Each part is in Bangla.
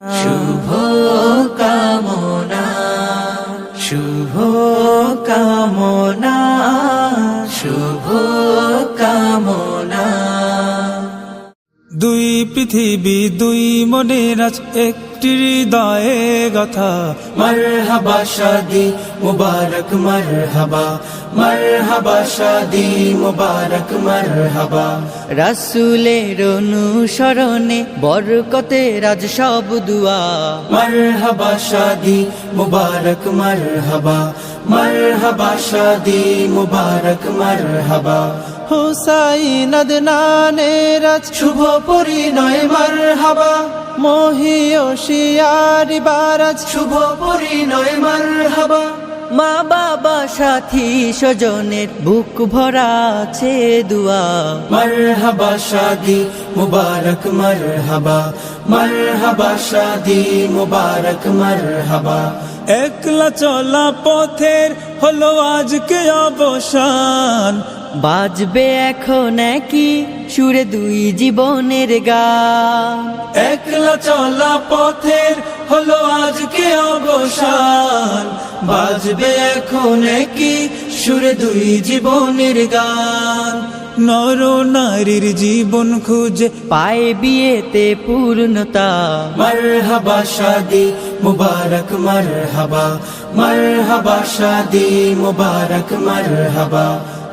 শুভ কামনা শুভ কামনা শুভ কামনা। দুই পৃথিবী দুই মনের আজ একটি হৃদয়ে গাথা। মরহবা শাদি মুবারক মরহবা। মরহবা শাদি মুবারক মরহবা। রাসুলের অনুসরণে বরকতে রাজ সব দুয়া। মরহবা শাদি মুবারক মরহবা। মরহবা শাদি মুবারক মরহবা। হুসাইন আদনানের আজ শুভ পরিণয় মরহবা। মহিও শিয়ারি বারাজ। শুভ পরিণয় মরহবা। মা বাবা সাথী স্বজনের বুক ভরা আছে দুয়া। মরহবা শাদি মুবারক মরহবা। মরহবা শাদি মুবারক মরহবা। একলা চলা পথের হলো আজকে অবসান। বাজবে এখন কি সুরে দুই জীবনের গান। একলা চলা পথের হলো আজকে অবসান। বাজবে এখন কি সুরে দুই জীবনের গান। নর নারীর জীবন খুঁজে পায়ে বিয়েতে পূর্ণতা। মরহবা শাদি মুবারক মরহবা। মরহবা শাদি মুবারক মরহবা।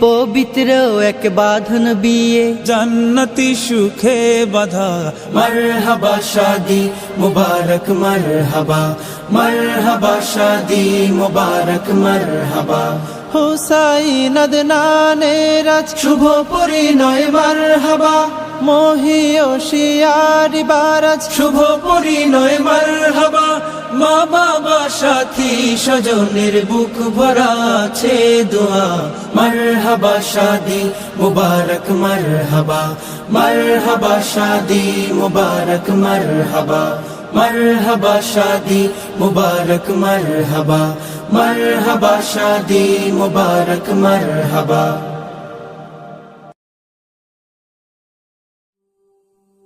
পবিত্র এক বাঁধন বিয়ে। জান্নাতি সুখে বাধা। মরহবা শাদি মুবারক মরহবা। মরহবা শাদি মুবারক মরহবা। হুসাইন আদনানের আজ শুভ পরিণয় মরহবা। মহিও শিয়ারি বারাজ শুভ পরিণয় মরহবা। মা বাবা, সাথী, স্বজনের বুক ভরা আছে দোয়া। মরহবা শাদি মুবারক, মরহবা। মরহবা শাদি মুবারক, মরহবা। মরহবা শাদি মুবারক, মরহবা। মরহবা শাদি মুবারক, মরহবা।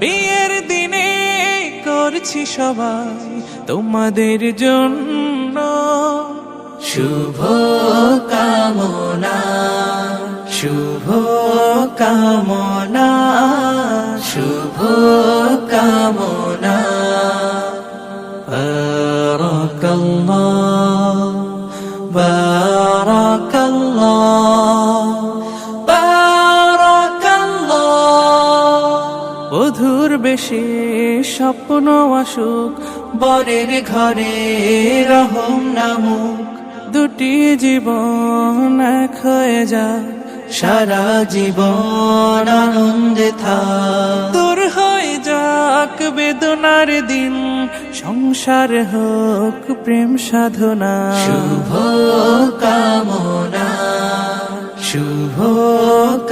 বিয়ের দিনে করছি সবাই তোমাদের জন্য। শুভ কামনা। শুভ কামনা। শুভ বধুর বেশে স্বপ্ন আসুক বরের ঘরে রহম নামুক। দুটি জীবন এক হয়ে যাক, সারা জীবন আনন্দে থাক। দূর হয়ে যাক বেদনার দিন, সংসার হোক প্রেম সাধনা। শুভ কামনা শুভ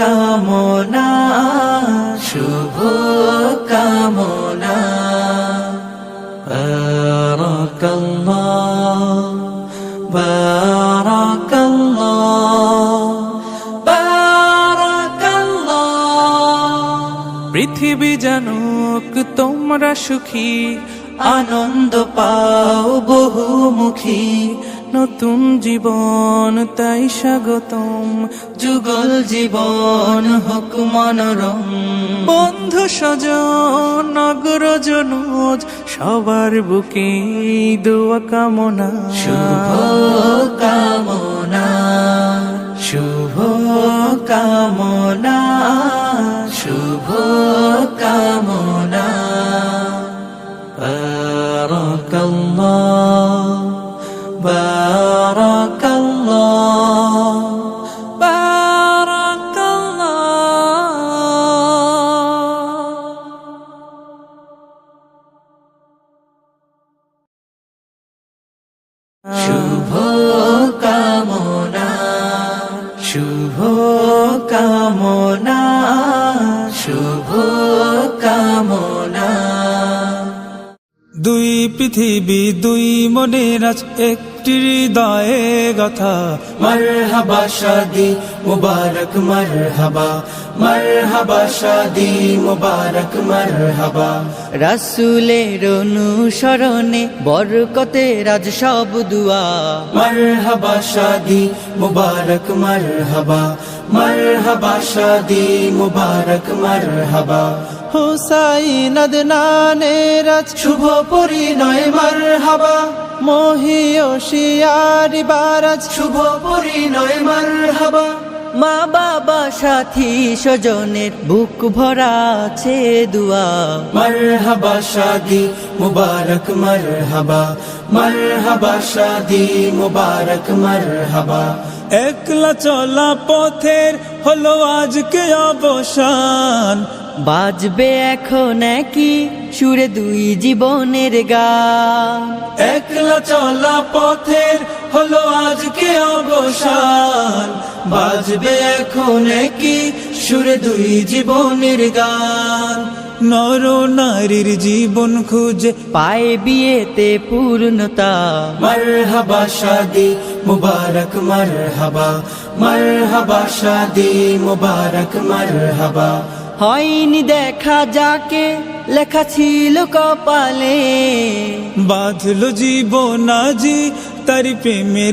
কামনা। শুভ কামনা। বারাকাল্লাহ বারাকাল্লাহ পৃথিবী জানুক তোমরা সুখী আনন্দ পাও বহুমুখী। নতুন জীবন, তাই স্বাগতম। যুগল জীবন হোক মনোরম। বন্ধু স্বজন নগরজনোজ সবার বুকে দোয়া কামনা। বারাকাল্লাহ বারাকাল্লাহ শুভ কামনা শুভ কামনা শুভ কামনা। দুই পৃথিবী দুই মনের আজ একটি হৃদয়ে গাথা। মরহবা শাদি মুবারক মরহবা। মরহবা শাদি মুবারক মরহবা। রাসুলের অনুসরণে বরকতে রাজ সব দুয়া। মরহবা শাদি মুবারক মরহবা। মরহবা শাদি মুবারক মরহবা। হুসাইন আদনানের শুভ পরিণয় মরহবা। মহিও শিয়ারি বারাজ। শুভ পরিণয় মরহবা। মা বাবা সাথী স্বজনের বুক ভরা আছে দুয়া। মরহবা শাদি মুবারক মরহবা। মরহবা শাদি মুবারক মরহবা। একলা চলা পথের হলো আজকে অবসান। বাজবে এখন কি সুরে দুই জীবনের গান। একলা চলা পথের হলো আজকে অবসান। বাজবে এখন কি সুরে দুই জীবনের গান। নর নারীর জীবন খুঁজে পায়ে বিয়েতে পূর্ণতা। মরহবা শাদি মুবারক মরহবা। মরহবা শাদি মুবারক মরহবা। হয়নি দেখা যাকে লেখা ছিল কপালে। বাঁধলো জীবন আজি তারি প্রেমের